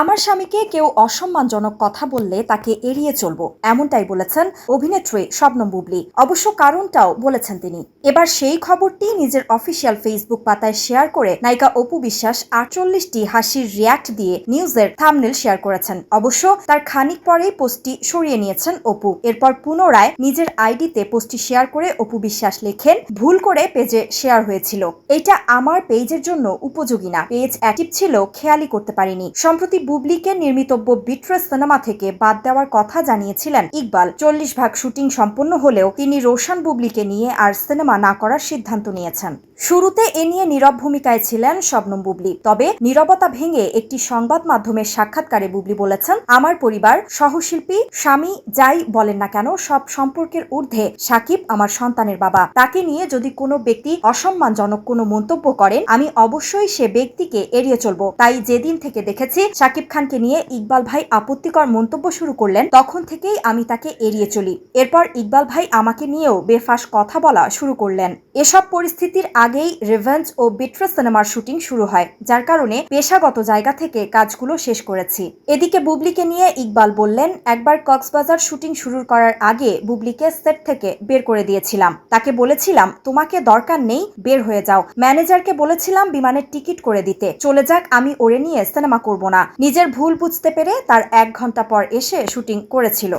আমার স্বামীকে কেউ অসম্মানজনক কথা বললে তাকে এড়িয়ে চলবো, এমনটাই বলেছেন অভিনেত্রী শবনম বুবলি। অবশ্য কারণটাও বলেছেন তিনি। এবার সেই খবরটি নিজের অফিসিয়াল ফেসবুক পাতায় শেয়ার করে নায়িকা অপু বিশ্বাস আটচল্লিশটি হাসির রিয়াক্ট দিয়ে নিউজের থামনেল শেয়ার করেছেন। অবশ্য তার খানিক পরেই পোস্টটি সরিয়ে নিয়েছেন অপু। এরপর পুনরায় নিজের আইডিতে পোস্টটি শেয়ার করে অপু বিশ্বাস লেখেন, ভুল করে পেজে শেয়ার হয়েছিল। এটা আমার পেজের জন্য উপযোগী না। পেজ অ্যাক্টিভ ছিল, খেয়ালই করতে পারিনি। সম্প্রতি বুবলিকে নির্মিতব্য বিট্রেস সিনেমা থেকে বাদ দেওয়ার কথা জানিয়েছিলেন ইকবাল। চল্লিশ ভাগ শুটিং সম্পন্ন হলেও তিনি রোশন বুবলিকে নিয়ে আর সিনেমা না করার সিদ্ধান্ত নিয়েছেন। শুরুতে এ নিয়ে নীরব ভূমিকায় ছিলেন শবনম বুবলি। তবে নীরবতা ভেঙে একটি সংবাদ মাধ্যমের সাক্ষাৎকারে বুবলি বলেছেন, আমার পরিবার, সহশিল্পী, স্বামী, যাই বলেন না কেন, সব সম্পর্কের ঊর্ধ্বে সাকিব আমার সন্তানের বাবা। তাকে নিয়ে যদি কোনো ব্যক্তি অসম্মানজনক কোনো মন্তব্য করেন, আমি অবশ্যই সে ব্যক্তিকে এড়িয়ে চলবো। তাই যেদিন থেকে দেখেছি সাকিব খানকে নিয়ে ইকবাল ভাই আপত্তিকর মন্তব্য শুরু করলেন, তখন থেকেই আমি তাকে এড়িয়ে চলি। এরপর ইকবাল ভাই আমাকে নিয়েও বেফাস কথা বলা শুরু করলেন। এসব পরিস্থিতির আগেই রিভেঞ্জ ও বিট্রেস সিনেমার শুটিং শুরু হয়, যার কারণে পেশাগত জায়গা থেকে কাজগুলো শেষ করেছি। এদিকে বুবলিকে নিয়ে ইকবাল বললেন, একবার কক্সবাজার শুটিং শুরু করার আগে বুবলিকে সেট থেকে বের করে দিয়েছিলাম। তাকে বলেছিলাম, তোমাকে দরকার নেই, বের হয়ে যাও। ম্যানেজারকে বলেছিলাম, বিমানের টিকিট করে দিতে। চলে যাক, আমি ওরে নিয়ে সিনেমা করব না। নিজের ভুল বুঝতে পেরে তার এক ঘণ্টা পর এসে শুটিং করেছিল।